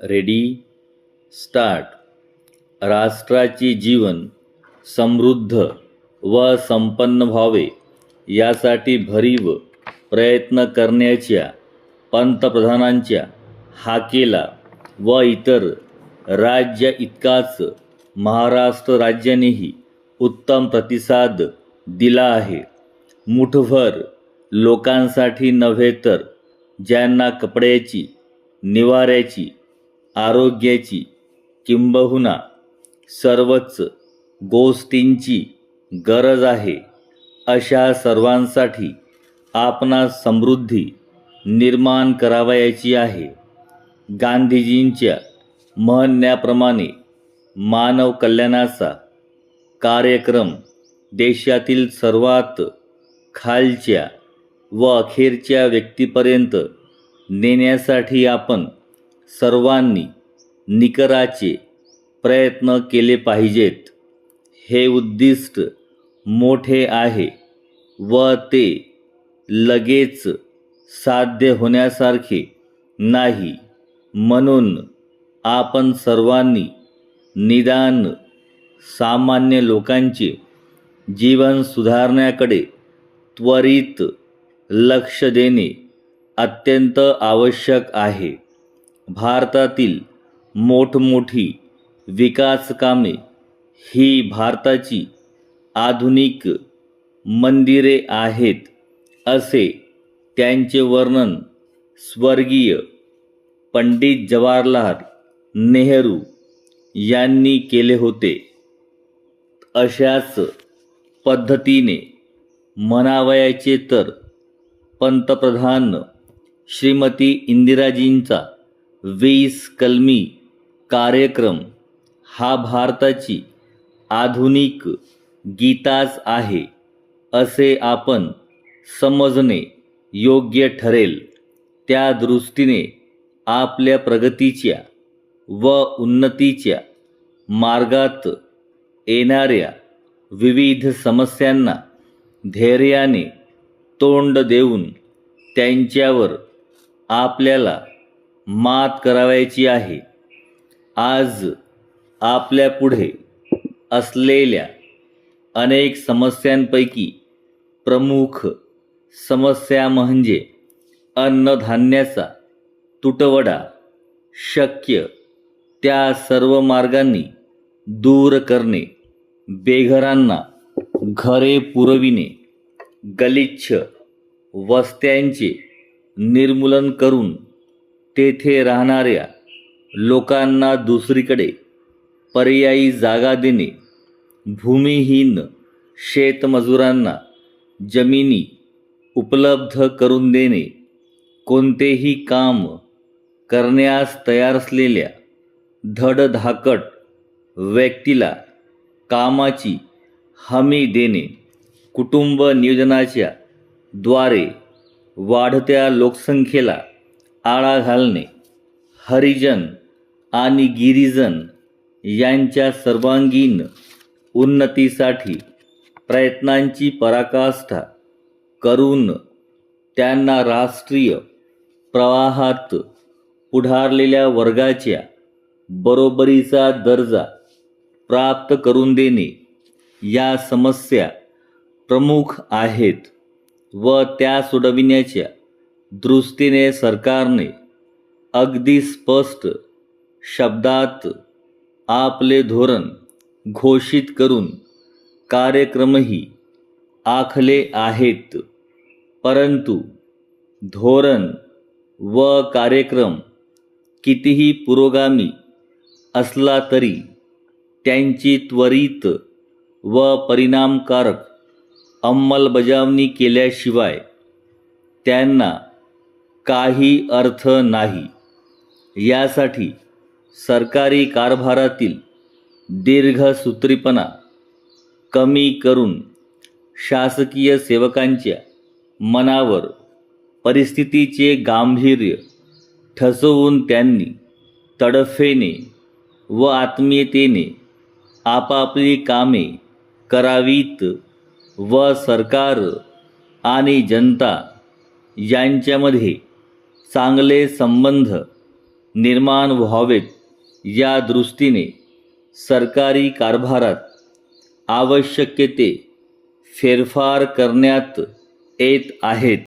Ready start. राष्ट्राचे जीवन समृद्ध व संपन्न व्हावे यासाठी भरीव प्रयत्न करण्याच्या पंतप्रधानांच्या हाकेला व इतर राज्य इतकाच महाराष्ट्र राज्यानेही उत्तम प्रतिसाद दिला आहे. मुठभर लोकांसाठी नव्हे तर ज्यांना कपड्याची निवाऱ्याची आरोग्याची किंबहुना सर्वच गोष्टींची गरज आहे अशा सर्वांसाठी आपणास समृद्धी निर्माण करावयाची आहे. गांधीजींच्या म्हणण्याप्रमाणे मानव कल्याणाचा कार्यक्रम देशातील सर्वात खालच्या व अखेरच्या व्यक्तीपर्यंत नेण्यासाठी आपण सर्वांनी निकराचे प्रयत्न केले पाहिजेत. हे उद्दिष्ट मोठे आहे व ते लगेच साध्य होण्यासारखे नाही. म्हणून आपण सर्वांनी निदान सामान्य लोकांचे जीवन सुधारण्याकडे त्वरित लक्ष देणे अत्यंत आवश्यक आहे. भारतातील मोठमोठी विकासकामे ही भारताची आधुनिक मंदिरे आहेत असे त्यांचे वर्णन स्वर्गीय पंडित जवाहरलाल नेहरू यांनी केले होते. अशाच पद्धतीने म्हणावयाचे तर पंतप्रधान श्रीमती इंदिराजींचा वीस कलमी कार्यक्रम हा भारताची आधुनिक गीताच आहे असे आपण समजणे योग्य ठरेल. त्या दृष्टीने आपल्या प्रगतीच्या व उन्नतीच्या मार्गात येणाऱ्या विविध समस्यांना धैर्याने तोंड देऊन त्यांच्यावर आपल्याला मात करावयाची आहे. आज आपल्या पुढे असलेल्या अनेक समस्यांपैकी प्रमुख समस्या म्हणजे अन्नधान्याचा तुटवडा शक्य त्या सर्व मार्गांनी दूर करणे बेघरांना घरे पुरविणे गलिच्छ वस्त्यांचे निर्मूलन करून तेथे राहणाऱ्या लोकांना दुसरीकडे पर्यायी जागा देणे भूमिहीन शेतमजुरांना जमिनी उपलब्ध करून देणे कोणतेही काम करण्यास तयार असलेल्या धडधाकट व्यक्तीला कामाची हमी देणे कुटुंब नियोजनाच्या द्वारे वाढत्या लोकसंख्येला आळा घालणे हरिजन आणि गिरिजन यांच्या सर्वांगीण उन्नतीसाठी प्रयत्नांची पराकाष्ठा करून त्यांना राष्ट्रीय प्रवाहात पुढारलेल्या वर्गाच्या बरोबरीचा दर्जा प्राप्त करून देणे या समस्या प्रमुख आहेत व त्या सोडविण्याच्या दृष्टीने सरकारने अगदी स्पष्ट शब्दात आपले धोरण घोषित करून कार्यक्रमही आखले आहेत. परंतु धोरण व कार्यक्रम कितीही पुरोगामी असला तरी त्यांची त्वरित व परिणामकारक अंमलबजावणी केल्याशिवाय त्यांना काही अर्थ नाही. यासाठी सरकारी कारभारातील दीर्घसूत्रीपणा कमी करून शासकीय सेवकांच्या मनावर परिस्थितीचे गांभीर्य ठसवून त्यांनी तडफेने व आत्मीयतेने आपापली कामे करावीत व सरकार आणि जनता यांच्यामध्ये चांगले संबंध निर्माण व्हावेत या दृष्टीने सरकारी कारभारात आवश्यक ते फेरफार करण्यात येत आहेत.